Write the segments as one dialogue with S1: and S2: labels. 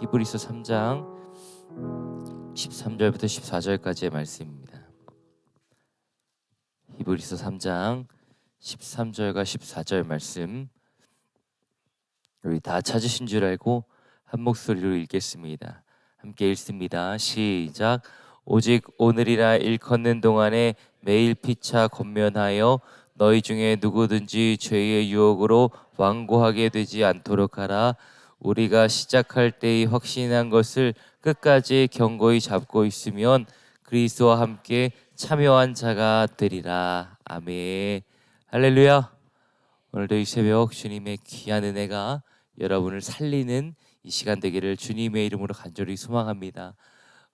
S1: 히브리서 3장 13절부터 14절까지의 말씀입니다. 히브리서 3장 13절과 14절 말씀 우리 다 찾으신 줄 알고 한 목소리로 읽겠습니다. 함께 읽습니다. 시작. 오직 오늘이라 일컫는 동안에 매일 피차 권면하여 너희 중에 누구든지 죄의 유혹으로 완고하게 되지 않도록 하라. 우리가 시작할 때의 확신한 것을 끝까지 견고히 잡고 있으면 그리스도와 함께 참여한 자가 되리라. 아멘. 할렐루야. 오늘도 이 새벽 주님의 귀한 은혜가 여러분을 살리는 이 시간 되기를 주님의 이름으로 간절히 소망합니다.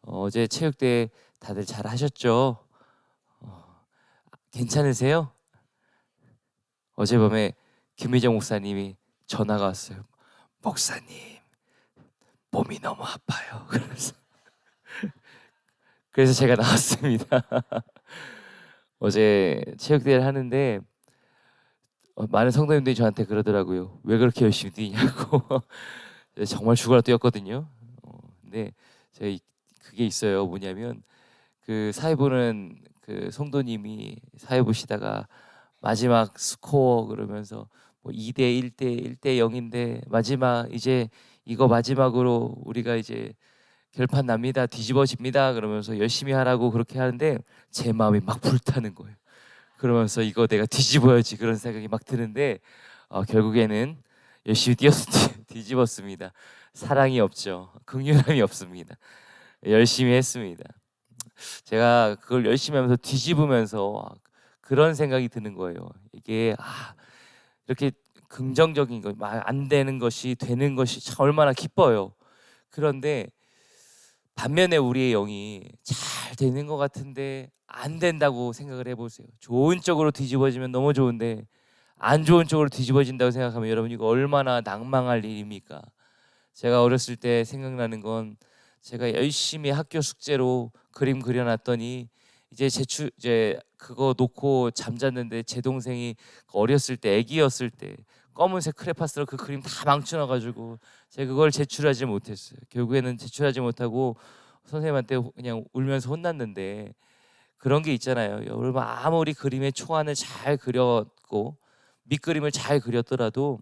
S1: 어, 제 체육대 다들 잘 하셨죠? 어, 괜찮으세요? 어젯밤에 김미정 목사님이 전화가 왔어요. 목사님 몸이 너무 아파요. 그래서 그래서 제가 나왔습니다. 어제 체육대회를 하는데 어, 많은 성도님들이 저한테 그러더라고요. 왜 그렇게 열심히 뛰냐고. 정말 죽어라 뛰었거든요. 어, 근데 제가 이- 그게 있어요. 뭐냐면 그 사회 보는 그 성도님이 사회 보시다가 마지막 스코어 그러면서 뭐 2대 1대 1대 0인데 마지막 이제 이거 마지막으로 우리가 이제 결판 납니다. 뒤집어집니다. 그러면서 열심히 하라고 그렇게 하는데 제 마음이 막 불타는 거예요. 그러면서 이거 내가 뒤집어야지 그런 생각이 막 드는데 어, 결국에는 열심히 뒤- 뒤집었습니다. 사랑이 없죠. 긍휼함이 없습니다. 열심히 했습니다. 제가 그걸 열심히 하면서 뒤집으면서 그런 생각이 드는 거예요. 이게 아, 이렇게 긍정적인 거, 막안 되는 것이 되는 것이 참 얼마나 기뻐요. 그런데 반면에 우리의 영이 잘 되는 것 같은데 안 된다고 생각을 해보세요. 좋은 쪽으로 뒤집어지면 너무 좋은데 안 좋은 쪽으로 뒤집어진다고 생각하면 여러분 이거 얼마나 낭망할 일입니까? 제가 어렸을 때 생각나는 건 제가 열심히 학교 숙제로 그림 그려놨더니 이제 제출 이제 그거 놓고 잠잤는데 제 동생이 어렸을 때 아기였을 때 검은색 크레파스로 그 그림 다 망쳐놔 가지고 제가 그걸 제출하지 못했어요. 결국에는 제출하지 못하고 선생님한테 호- 그냥 울면서 혼났는데 그런 게 있잖아요. 여러분 아무리 그림의 초안을 잘 그렸고 밑그림을 잘 그렸더라도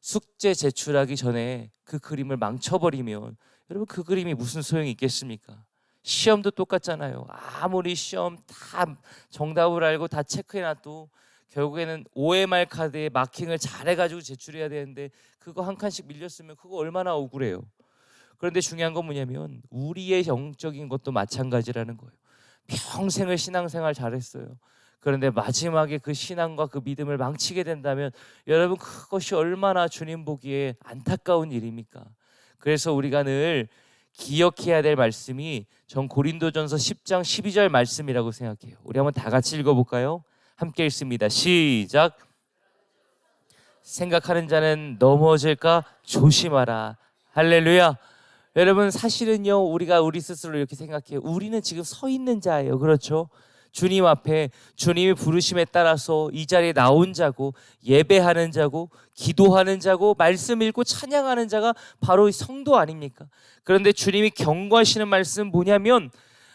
S1: 숙제 제출하기 전에 그 그림을 망쳐버리면 여러분 그 그림이 무슨 소용이 있겠습니까? 시험도 똑같잖아요. 아무리 시험 다 정답을 알고 다 체크해놔도 결국에는 OMR 카드에 마킹을 잘해가지고 제출해야 되는데 그거 한 칸씩 밀렸으면 그거 얼마나 억울해요. 그런데 중요한 건 뭐냐면 우리의 영적인 것도 마찬가지라는 거예요. 평생을 신앙생활 잘했어요. 그런데 마지막에 그 신앙과 그 믿음을 망치게 된다면 여러분 그것이 얼마나 주님 보기에 안타까운 일입니까? 그래서 우리가 늘 기억해야 될 말씀이 전 고린도전서 10장 12절 말씀이라고 생각해요. 우리 한번 다 같이 읽어볼까요? 함께 읽습니다. 시작. 생각하는 자는 넘어질까 조심하라. 할렐루야. 여러분 사실은요 우리가 우리 스스로 이렇게 생각해요. 우리는 지금 서 있는 자예요. 그렇죠? 주님 앞에 주님의 부르심에 따라서 이 자리에 나온 자고 예배하는 자고 기도하는 자고 말씀 읽고 찬양하는 자가 바로 이 성도 아닙니까? 그런데 주님이 경고하시는 말씀 뭐냐면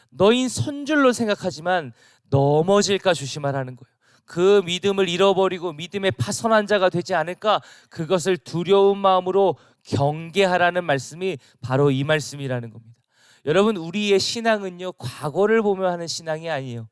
S1: 너인 선줄로 생각하지만 넘어질까 조심하라는 거예요. 그 믿음을 잃어버리고 믿음에 파선한 자가 되지 않을까 그것을 두려운 마음으로 경계하라는 말씀이 바로 이 말씀이라는 겁니다. 여러분 우리의 신앙은요 과거를 보며 하는 신앙이 아니에요.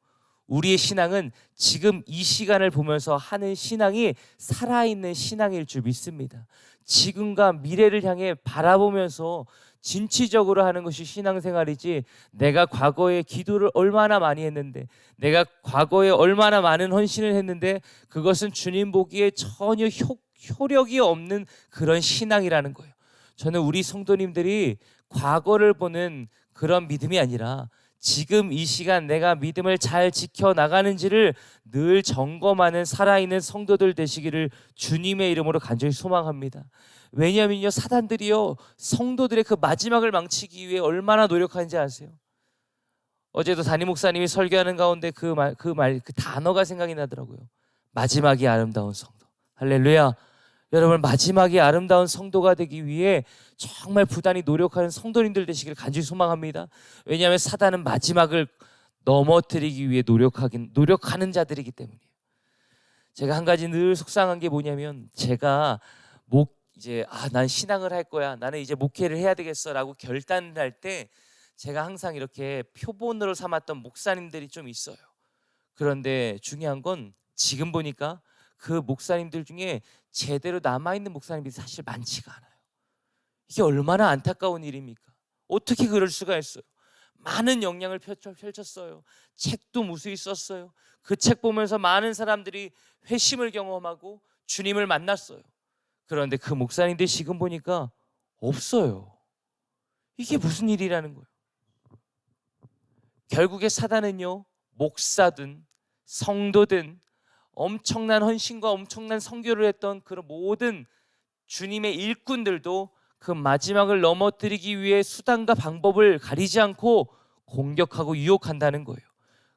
S1: 우리의 신앙은 지금 이 시간을 보면서 하는 신앙이 살아있는 신앙일 줄 믿습니다. 지금과 미래를 향해 바라보면서 진취적으로 하는 것이 신앙생활이지 내가 과거에 기도를 얼마나 많이 했는데 내가 과거에 얼마나 많은 헌신을 했는데 그것은 주님 보기에 전혀 효, 효력이 없는 그런 신앙이라는 거예요. 저는 우리 성도님들이 과거를 보는 그런 믿음이 아니라 지금 이 시간 내가 믿음을 잘 지켜 나가는지를 늘 점검하는 살아있는 성도들 되시기를 주님의 이름으로 간절히 소망합니다. 왜냐하면요 사단들이요 성도들의 그 마지막을 망치기 위해 얼마나 노력하는지 아세요? 어제도 담임 목사님이 설교하는 가운데 그 말 그 말 그 단어가 생각이 나더라고요. 마지막이 아름다운 성도. 할렐루야. 여러분 마지막에 아름다운 성도가 되기 위해 정말 부단히 노력하는 성도님들 되시길 간절히 소망합니다. 왜냐하면 사단은 마지막을 넘어뜨리기 위해 노력하긴 노력하는 자들이기 때문이에요. 제가 한 가지 늘 속상한 게 뭐냐면 제가 목 이제 아 난 신앙을 할 거야 나는 이제 목회를 해야 되겠어라고 결단을 할 때 제가 항상 이렇게 표본으로 삼았던 목사님들이 좀 있어요. 그런데 중요한 건 지금 보니까 그 목사님들 중에 제대로 남아 있는 목사님들이 사실 많지가 않아요. 이게 얼마나 안타까운 일입니까? 어떻게 그럴 수가 있어요? 많은 펼쳐- 펼쳤어요. 책도 무수히 썼어요. 그 책 보면서 많은 사람들이 회심을 경험하고 주님을 만났어요. 그런데 그 목사님들 지금 보니까 없어요. 이게 무슨 일이라는 거예요? 결국에 사단은요, 목사든 성도든 엄청난 헌신과 엄청난 성교를 했던 그런 모든 주님의 일꾼들도 그 마지막을 넘어뜨리기 위해 수단과 방법을 가리지 않고 공격하고 유혹한다는 거예요.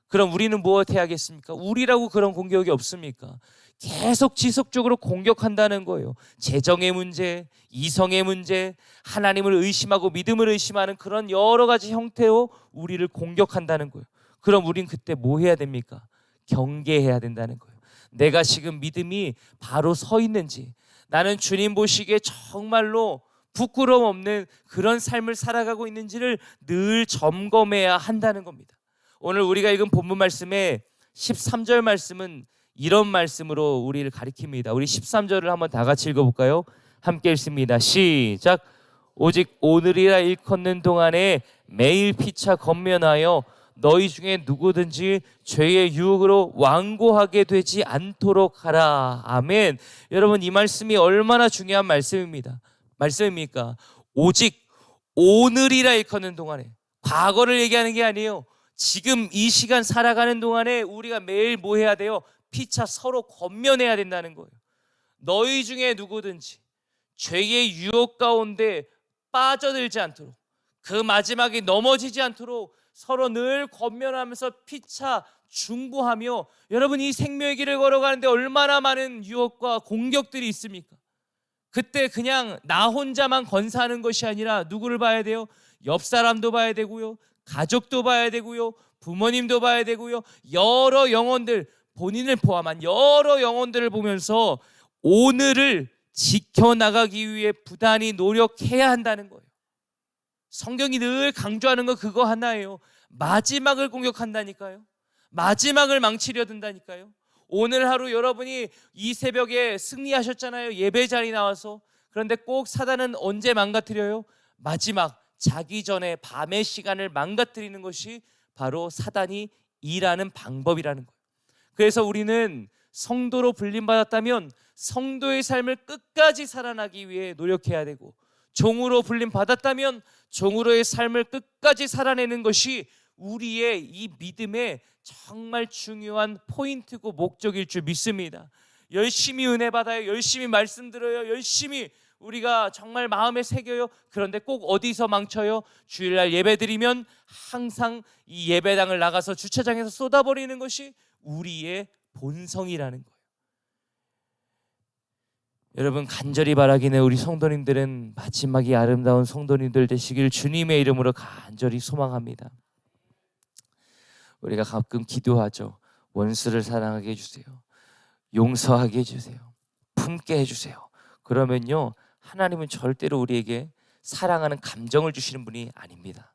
S1: 그럼 우리는 무엇 해야겠습니까? 우리라고 그런 공격이 없습니까? 계속 지속적으로 공격한다는 거예요. 재정의 문제, 이성의 문제, 하나님을 의심하고 믿음을 의심하는 그런 여러 가지 형태로 우리를 공격한다는 거예요. 그럼 우린 그때 뭐 해야 됩니까? 경계해야 된다는 거예요. 내가 지금 믿음이 바로 서 있는지, 나는 주님 보시기에 정말로 부끄러움 없는 그런 삶을 살아가고 있는지를 늘 점검해야 한다는 겁니다. 오늘 우리가 읽은 본문 말씀의 13절 말씀은 이런 말씀으로 우리를 가리킵니다. 우리 13절을 한번 다 같이 읽어볼까요? 함께 읽습니다. 시작. 오직 오늘이라 일컫는 동안에 매일 피차 건면하여 너희 중에 누구든지 죄의 유혹으로 완고하게 되지 않도록 하라. 아멘. 여러분 이 말씀이 얼마나 중요한 말씀입니다. 말씀입니까? 오직 오늘이라 일컫는 동안에 과거를 얘기하는 게 아니에요. 지금 이 시간 살아가는 동안에 우리가 매일 뭐 해야 돼요? 피차 서로 건면해야 된다는 거예요. 너희 중에 누구든지 죄의 유혹 가운데 빠져들지 않도록 그 마지막에 넘어지지 않도록 서로 늘 건면하면서 피차 중보하며 여러분 이 생명의 길을 걸어가는데 얼마나 많은 유혹과 공격들이 있습니까? 그때 그냥 나 혼자만 건사하는 것이 아니라 누구를 봐야 돼요? 옆 사람도 봐야 되고요. 가족도 봐야 되고요. 부모님도 봐야 되고요. 여러 영혼들 본인을 포함한 여러 영혼들을 보면서 오늘을 지켜나가기 위해 부단히 노력해야 한다는 거예요. 성경이 늘 강조하는 거 그거 하나예요. 마지막을 공격한다니까요. 마지막을 망치려 든다니까요. 오늘 하루 여러분이 이 새벽에 승리하셨잖아요. 예배 자리 나와서. 그런데 꼭 사단은 언제 망가뜨려요? 마지막 자기 전에 밤의 시간을 망가뜨리는 것이 바로 사단이 일하는 방법이라는 거예요. 그래서 우리는 성도로 불림 받았다면 성도의 삶을 끝까지 살아나기 위해 노력해야 되고 종으로 불림 받았다면 종으로의 삶을 끝까지 살아내는 것이 우리의 이 믿음의 정말 중요한 포인트고 목적일 줄 믿습니다. 열심히 은혜 받아요. 열심히 말씀 들어요. 열심히 우리가 정말 마음에 새겨요. 그런데 꼭 어디서 망쳐요? 주일날 예배 드리면 항상 이 예배당을 나가서 주차장에서 쏟아버리는 것이 우리의 본성이라는 거예요. 여러분 간절히 바라기는 우리 성도님들은 마지막이 아름다운 성도님들 되시길 주님의 이름으로 간절히 소망합니다. 우리가 가끔 기도하죠. 원수를 사랑하게 해주세요. 용서하게 해주세요. 품게 해주세요. 그러면요 하나님은 절대로 우리에게 사랑하는 감정을 주시는 분이 아닙니다.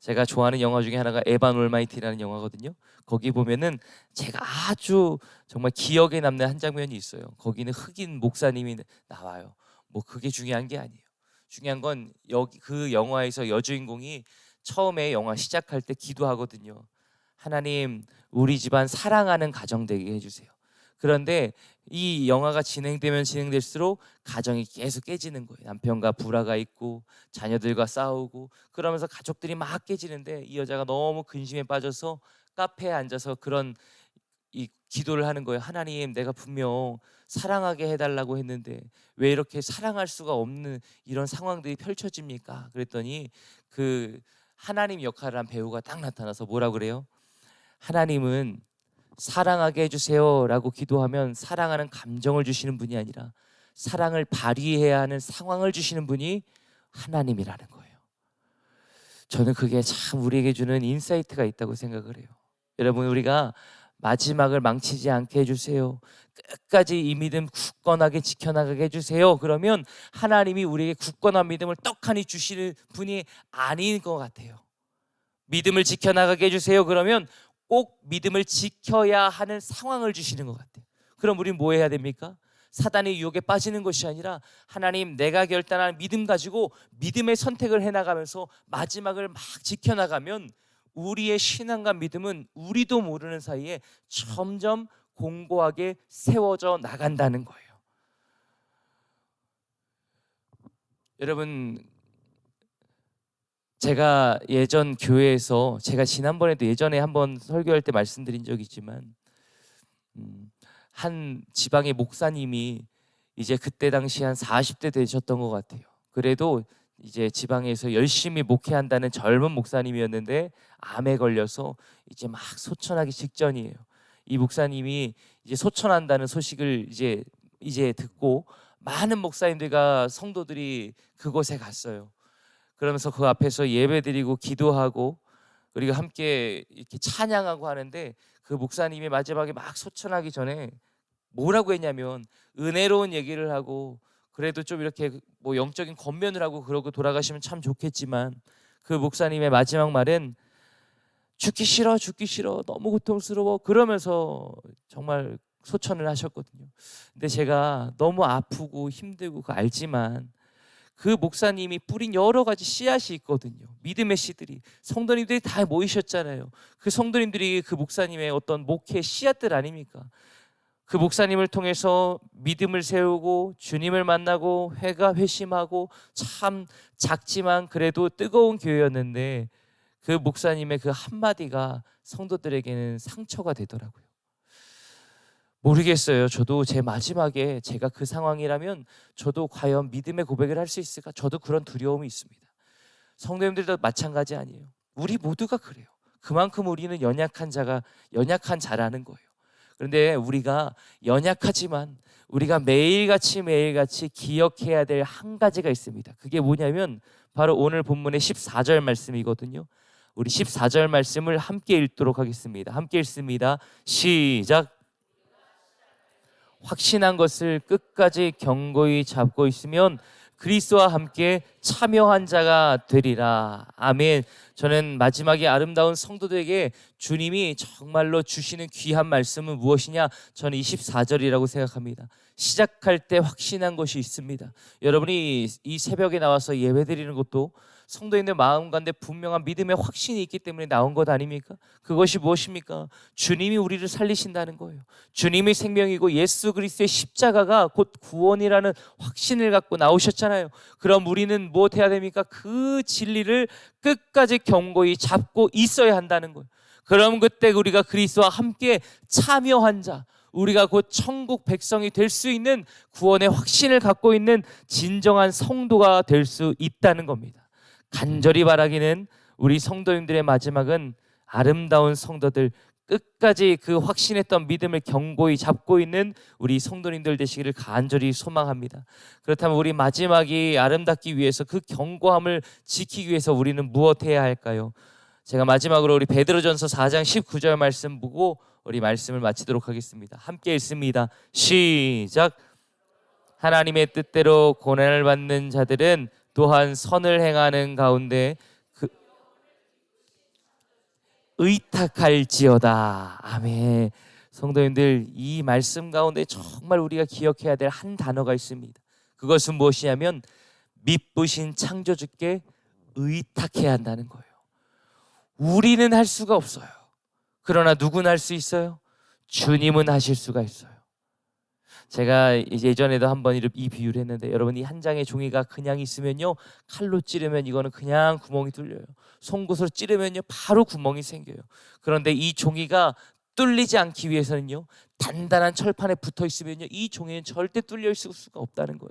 S1: 제가 좋아하는 영화 중에 하나가 에반 올마이티라는 영화거든요. 거기 보면은 제가 아주 정말 기억에 남는 한 장면이 있어요. 거기는 흑인 목사님이 나와요. 뭐 그게 중요한 게 아니에요. 중요한 건 여기 그 영화에서 여주인공이 처음에 영화 시작할 때 기도하거든요. 하나님, 우리 집안 사랑하는 가정 되게 해주세요. 그런데 이 영화가 진행되면 진행될수록 가정이 계속 깨지는 거예요. 남편과 불화가 있고 자녀들과 싸우고 그러면서 가족들이 막 깨지는데 이 여자가 너무 근심에 빠져서 카페에 앉아서 그런 이 기도를 하는 거예요. 하나님, 내가 분명 사랑하게 해달라고 했는데 왜 이렇게 사랑할 수가 없는 이런 상황들이 펼쳐집니까? 그랬더니 그 하나님 역할을 한 배우가 딱 나타나서 뭐라 그래요? 하나님은 사랑하게 해주세요라고 기도하면 사랑하는 감정을 주시는 분이 아니라 사랑을 발휘해야 하는 상황을 주시는 분이 하나님이라는 거예요. 저는 그게 참 우리에게 주는 인사이트가 있다고 생각을 해요. 여러분 우리가 마지막을 망치지 않게 해주세요. 끝까지 이 믿음 굳건하게 지켜나가게 해주세요. 그러면 하나님이 우리에게 굳건한 믿음을 떡하니 주시는 분이 아닌 것 같아요. 믿음을 지켜나가게 해주세요. 그러면 꼭 믿음을 지켜야 하는 상황을 주시는 것 같아요. 그럼 우리는 뭐 해야 됩니까? 사단의 유혹에 빠지는 것이 아니라 하나님 내가 결단한 믿음 가지고 믿음의 선택을 해나가면서 마지막을 막 지켜나가면 우리의 신앙과 믿음은 우리도 모르는 사이에 점점 공고하게 세워져 나간다는 거예요. 여러분 제가 예전 교회에서 제가 지난번에도 예전에 한번 설교할 때 말씀드린 적이 있지만 음, 한 지방의 목사님이 이제 그때 당시 한 40대 되셨던 것 같아요. 그래도 이제 지방에서 열심히 목회한다는 젊은 목사님이었는데 암에 걸려서 이제 막 소천하기 직전이에요. 이 목사님이 이제 소천한다는 소식을 이제 이제 듣고 많은 목사님들과 성도들이 그곳에 갔어요. 그러면서 그 앞에서 예배드리고 기도하고 그리고 함께 이렇게 찬양하고 하는데 그 목사님이 마지막에 막 소천하기 전에 뭐라고 했냐면 은혜로운 얘기를 하고 그래도 좀 이렇게 뭐 영적인 겉면을 하고 그러고 돌아가시면 참 좋겠지만 그 목사님의 마지막 말은 죽기 싫어 죽기 싫어 너무 고통스러워 그러면서 정말 소천을 하셨거든요. 근데 제가 너무 아프고 힘들고 그 알지만 그 목사님이 뿌린 여러 가지 씨앗이 있거든요. 믿음의 씨들이 성도님들이 다 모이셨잖아요. 그 성도님들이 그 목사님의 어떤 목회 씨앗들 아닙니까? 그 목사님을 통해서 믿음을 세우고 주님을 만나고 회가 회심하고 참 작지만 그래도 뜨거운 교회였는데 그 목사님의 그 한마디가 성도들에게는 상처가 되더라고요. 모르겠어요. 저도 제 마지막에 제가 그 상황이라면 저도 과연 믿음의 고백을 할 수 있을까? 저도 그런 두려움이 있습니다. 성도님들도 마찬가지 아니에요. 우리 모두가 그래요. 그만큼 우리는 연약한 자가 연약한 자라는 거예요. 그런데 우리가 연약하지만 우리가 매일같이 매일같이 기억해야 될 한 가지가 있습니다. 그게 뭐냐면 바로 오늘 본문의 14절 말씀이거든요. 우리 14절 말씀을 함께 읽도록 하겠습니다. 함께 읽습니다. 시작. 확신한 것을 끝까지 경고히 잡고 있으면 그리스도와 함께 참여한 자가 되리라. 아멘. 저는 마지막에 아름다운 성도들에게 주님이 정말로 주시는 귀한 말씀은 무엇이냐? 저는 24절이라고 생각합니다. 시작할 때 확신한 것이 있습니다. 여러분이 이 새벽에 나와서 예배 드리는 것도 성도인들 마음 가운데 분명한 믿음의 확신이 있기 때문에 나온 것 아닙니까? 그것이 무엇입니까? 주님이 우리를 살리신다는 거예요. 주님이 생명이고 예수 그리스도의 십자가가 곧 구원이라는 확신을 갖고 나오셨잖아요. 그럼 우리는 무엇 해야 됩니까? 그 진리를 끝까지 경고히 잡고 있어야 한다는 거예요. 그럼 그때 우리가 그리스도와 함께 참여한 자, 우리가 곧 천국 백성이 될 수 있는 구원의 확신을 갖고 있는 진정한 성도가 될 수 있다는 겁니다. 간절히 바라기는 우리 성도님들의 마지막은 아름다운 성도들 끝까지 그 확신했던 믿음을 견고히 잡고 있는 우리 성도님들 되시기를 간절히 소망합니다. 그렇다면 우리 마지막이 아름답기 위해서 그 견고함을 지키기 위해서 우리는 무엇 해야 할까요? 제가 마지막으로 우리 베드로전서 4장 19절 말씀 보고 우리 말씀을 마치도록 하겠습니다. 함께 읽습니다. 시작. 하나님의 뜻대로 고난을 받는 자들은 또한 선을 행하는 가운데 그 의탁할지어다. 아멘. 성도님들 이 말씀 가운데 정말 우리가 기억해야 될 한 단어가 있습니다. 그것은 무엇이냐면 미쁘신 창조주께 의탁해야 한다는 거예요. 우리는 할 수가 없어요. 그러나 누구는 할수 있어요? 주님은 하실 수가 있어요. 제가 예전에도 한번 이- 이 비유를 했는데 여러분 이 한 장의 종이가 그냥 있으면요 칼로 찌르면 이거는 그냥 구멍이 뚫려요. 송곳으로 찌르면요 바로 구멍이 생겨요. 그런데 이 종이가 뚫리지 않기 위해서는요 단단한 철판에 붙어 있으면요 이 종이는 절대 뚫려 있을 수가 없다는 거예요.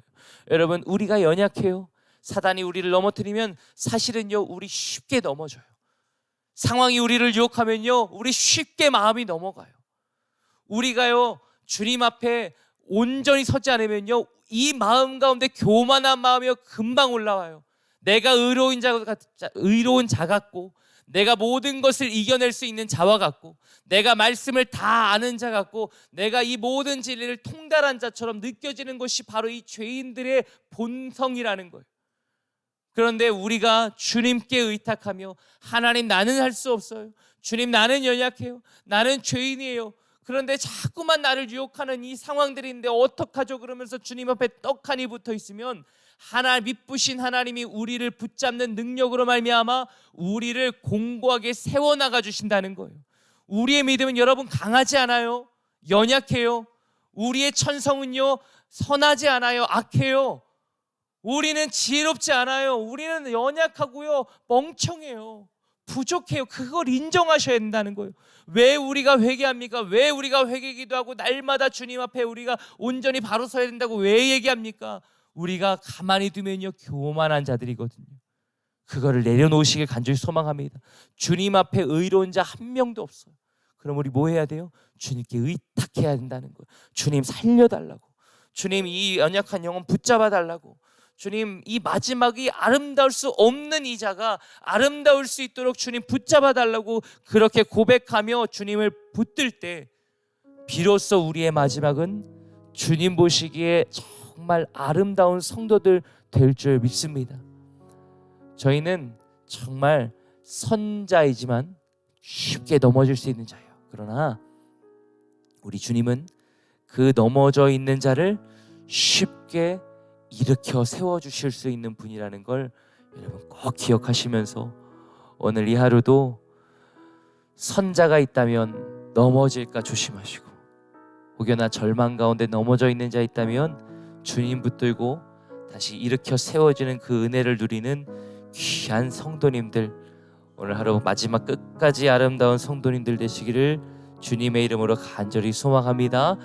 S1: 여러분 우리가 연약해요. 사단이 우리를 넘어뜨리면 사실은요 우리 쉽게 넘어져요. 상황이 우리를 유혹하면요 우리 쉽게 마음이 넘어가요. 우리가요 주님 앞에 온전히 서지 않으면요 이 마음 가운데 교만한 마음이 금방 올라와요. 내가 의로운 자 의로운 자 같고 내가 모든 것을 이겨낼 수 있는 자와 같고 내가 말씀을 다 아는 자 같고 내가 이 모든 진리를 통달한 자처럼 느껴지는 것이 바로 이 죄인들의 본성이라는 거예요. 그런데 우리가 주님께 의탁하며 하나님 나는 할 수 없어요. 주님 나는 연약해요. 나는 죄인이에요. 그런데 자꾸만 나를 유혹하는 이 상황들인데 어떡하죠? 그러면서 주님 앞에 떡하니 붙어 있으면 하나 믿부신 하나님이 우리를 붙잡는 능력으로 말미암아 우리를 공고하게 세워 나가 주신다는 거예요. 우리의 믿음은 여러분 강하지 않아요. 연약해요. 우리의 천성은요 선하지 않아요. 악해요. 우리는 지혜롭지 않아요. 우리는 연약하고요. 멍청해요. 부족해요. 그걸 인정하셔야 된다는 거예요. 왜 우리가 회개합니까? 왜 우리가 회개기도 하고 날마다 주님 앞에 우리가 온전히 바로 서야 된다고 왜 얘기합니까? 우리가 가만히 두면요 교만한 자들이거든요. 그거를 내려놓으시길 간절히 소망합니다. 주님 앞에 의로운 자 한 명도 없어요. 그럼 우리 뭐 해야 돼요? 주님께 의탁해야 된다는 거예요. 주님 살려달라고. 주님 이 연약한 영혼 붙잡아 달라고. 주님 이 마지막이 아름다울 수 없는 이 자가 아름다울 수 있도록 주님 붙잡아 달라고 그렇게 고백하며 주님을 붙들 때 비로소 우리의 마지막은 주님 보시기에 정말 아름다운 성도들 될 줄 믿습니다. 저희는 정말 선자이지만 쉽게 넘어질 수 있는 자예요. 그러나 우리 주님은 그 넘어져 있는 자를 쉽게 일으켜 세워 주실 수 있는 분이라는 걸 여러분 꼭 기억하시면서 오늘 이 하루도 선자가 있다면 넘어질까 조심하시고 혹여나 절망 가운데 넘어져 있는 자 있다면 주님 붙들고 다시 일으켜 세워지는 그 은혜를 누리는 귀한 성도님들 오늘 하루 마지막 끝까지 아름다운 성도님들 되시기를 주님의 이름으로 간절히 소망합니다.